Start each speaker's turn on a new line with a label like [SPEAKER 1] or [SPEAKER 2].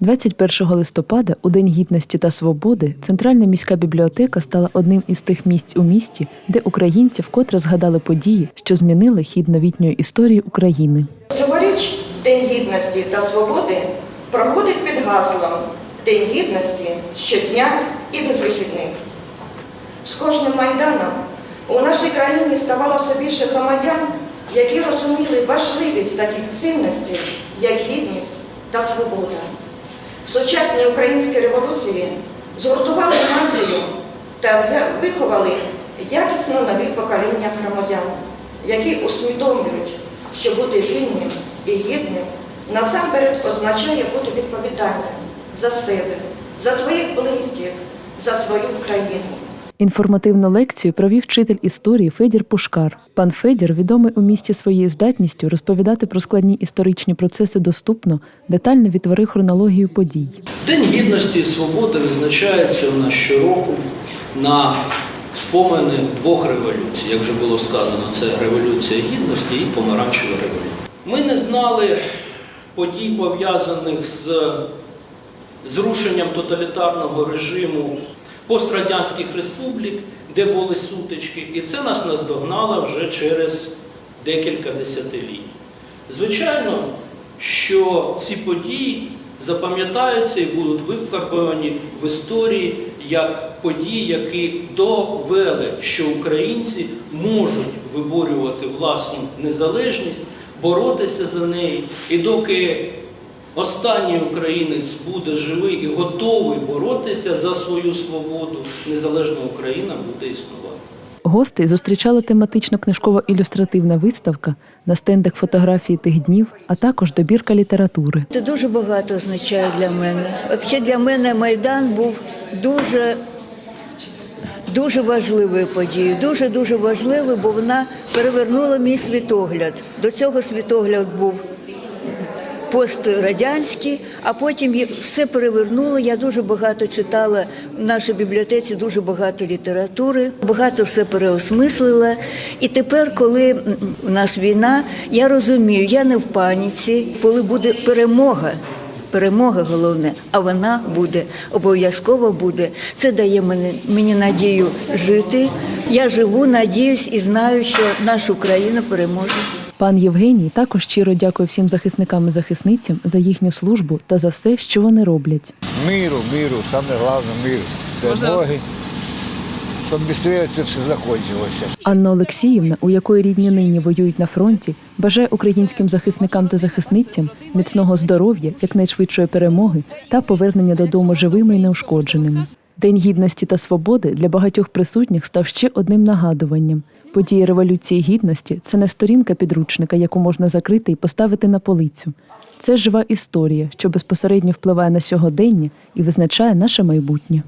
[SPEAKER 1] 21 листопада, у День гідності та свободи, Центральна міська бібліотека стала одним із тих місць у місті, де українці вкотре згадали події, що змінили хід новітньої історії України.
[SPEAKER 2] Цьогоріч День гідності та свободи проходить під гаслом День гідності щодня і без вихідних. З кожним майданом у нашій країні ставало все більше громадян, які розуміли важливість таких цінностей, як гідність та свобода. Сучасній українській революції згуртували націю та виховали якісно нові покоління громадян, які усвідомлюють, що бути вільним і гідним насамперед означає бути відповідальним за себе, за своїх близьких, за свою країну.
[SPEAKER 1] Інформативну лекцію провів вчитель історії Федір Пушкар. Пан Федір відомий у місті своєю здатністю розповідати про складні історичні процеси доступно, детально відтворив хронологію подій.
[SPEAKER 3] День гідності і свободи відзначається у нас щороку на спомини двох революцій. Як вже було сказано, це революція гідності і помаранчева революція. Ми не знали подій, пов'язаних з зрушенням тоталітарного режиму пострадянських республік, де були сутички, і це нас наздогнало вже через декілька десятиліть. Звичайно, що ці події запам'ятаються і будуть викарбовані в історії як події, які довели, що українці можуть виборювати власну незалежність, боротися за неї. І доки останній українець буде живий і готовий боротися за свою свободу, незалежна Україна буде існувати.
[SPEAKER 1] Гостей зустрічала тематично книжково-ілюстративна виставка на стендах фотографії тих днів, а також добірка літератури.
[SPEAKER 4] Це дуже багато означає для мене. Взагалі для мене Майдан був дуже, дуже важливою подією. Дуже дуже важливою, бо вона перевернула мій світогляд. До цього світогляд був пострадянський, а потім все перевернуло. Я дуже багато читала в нашій бібліотеці, дуже багато літератури, багато все переосмислила. І тепер, коли у нас війна, я розумію, я не в паніці, коли буде перемога. Перемога головне, а вона буде обов'язково буде. Це дає мені, мені надію жити. Я живу, надіюсь і знаю, що наша Україна переможе.
[SPEAKER 1] Пан Євгеній також щиро дякує всім захисникам і захисницям за їхню службу та за все, що вони роблять.
[SPEAKER 5] Миру, миру, саме головне миру. Перемоги. Щоб швидше це все закінчилося.
[SPEAKER 1] Анна Олексіївна, у якої рідні нині воюють на фронті, бажає українським захисникам та захисницям міцного здоров'я, якнайшвидшої перемоги та повернення додому живими і неушкодженими. День гідності та свободи для багатьох присутніх став ще одним нагадуванням. Події революції гідності це не сторінка підручника, яку можна закрити і поставити на полицю. Це жива історія, що безпосередньо впливає на сьогодення і визначає наше майбутнє.